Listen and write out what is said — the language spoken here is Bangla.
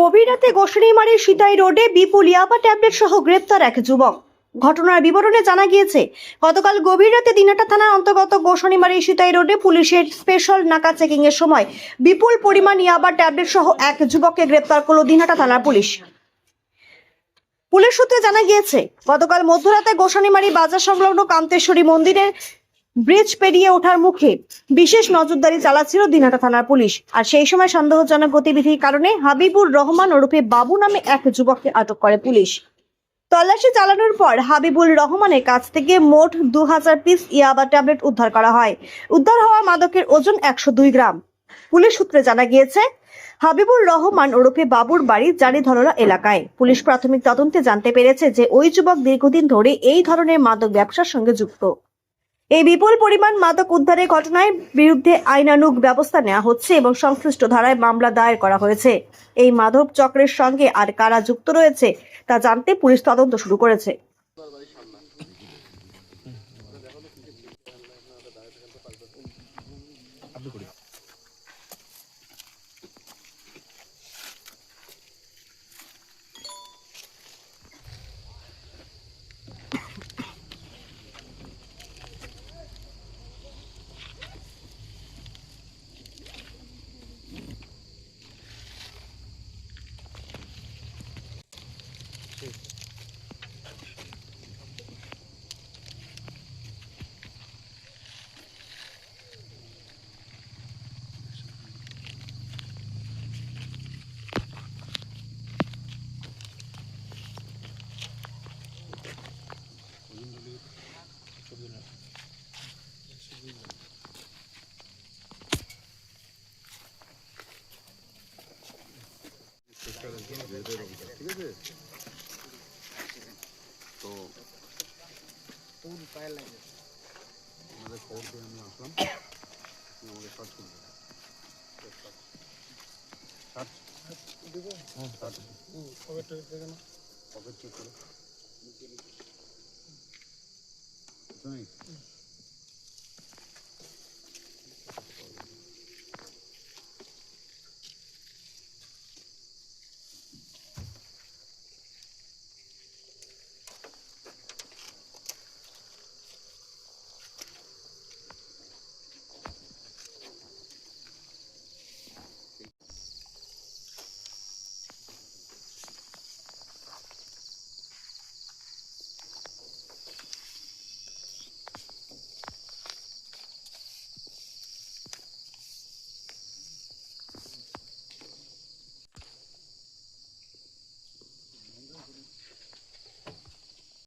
গভীর রাতে গোসানিমারি সিতাই রোডে বিপুল ইয়াবা ট্যাবলেট সহ গ্রেপ্তার এক যুবক। ঘটনার বিবরণে জানা গিয়েছে, গতকাল গভীর রাতে দিনাটা থানার অন্তর্গত গোসানিমারি সিতাই রোডে পুলিশের স্পেশাল নাকা চেকিং এর সময় বিপুল পরিমাণ ইয়াবা ট্যাবলেট সহ এক যুবককে গ্রেপ্তার করল দিনাটা থানার পুলিশ। পুলিশ সূত্রে জানা গিয়েছে, গতকাল মধ্যরাতে গোসানিমারি বাজার সংলগ্ন কান্তেশ্বরী মন্দিরের ব্রিজ পেরিয়ে ওঠার মুখে বিশেষ নজরদারি চালাচ্ছিল দিনাটা থানার পুলিশ। আর সেই সময় সন্দেহজনক গতিবিধির কারণে হাবিবুর রহমান ওরফে বাবু নামে এক যুবককে আটক করে পুলিশ। তল্লাশি চালানোর পর হাবিবুল রহমানের কাছ থেকে মোট দু হাজার পিস ইয়াবা ট্যাবলেট উদ্ধার করা হয়। উদ্ধার হওয়া মাদকের ওজন একশো দুই গ্রাম। পুলিশ সূত্রে জানা গিয়েছে, হাবিবুর রহমান ওরফে বাবুর বাড়ি জারিধরলা এলাকায়। পুলিশ প্রাথমিক তদন্তে জানতে পেরেছে যে ওই যুবক দীর্ঘদিন ধরে এই ধরনের মাদক ব্যবসার সঙ্গে যুক্ত। এই বিপুল পরিমাণ মাদক উদ্ধারের ঘটনায় বিরুদ্ধে আইনানুগ ব্যবস্থা নেওয়া হচ্ছে এবং সংশ্লিষ্ট ধারায় মামলা দায়ের করা হয়েছে। এই মাধব চক্রের সঙ্গে আর কারা যুক্ত রয়েছে তা জানতে পুলিশ তদন্ত শুরু করেছে। আমাদের খবর পেয়ে আমি আসলাম আমাকে সার্চ করুন সার্চ হ্যাঁ সার্চ পকেট চেক করো কিছু নেই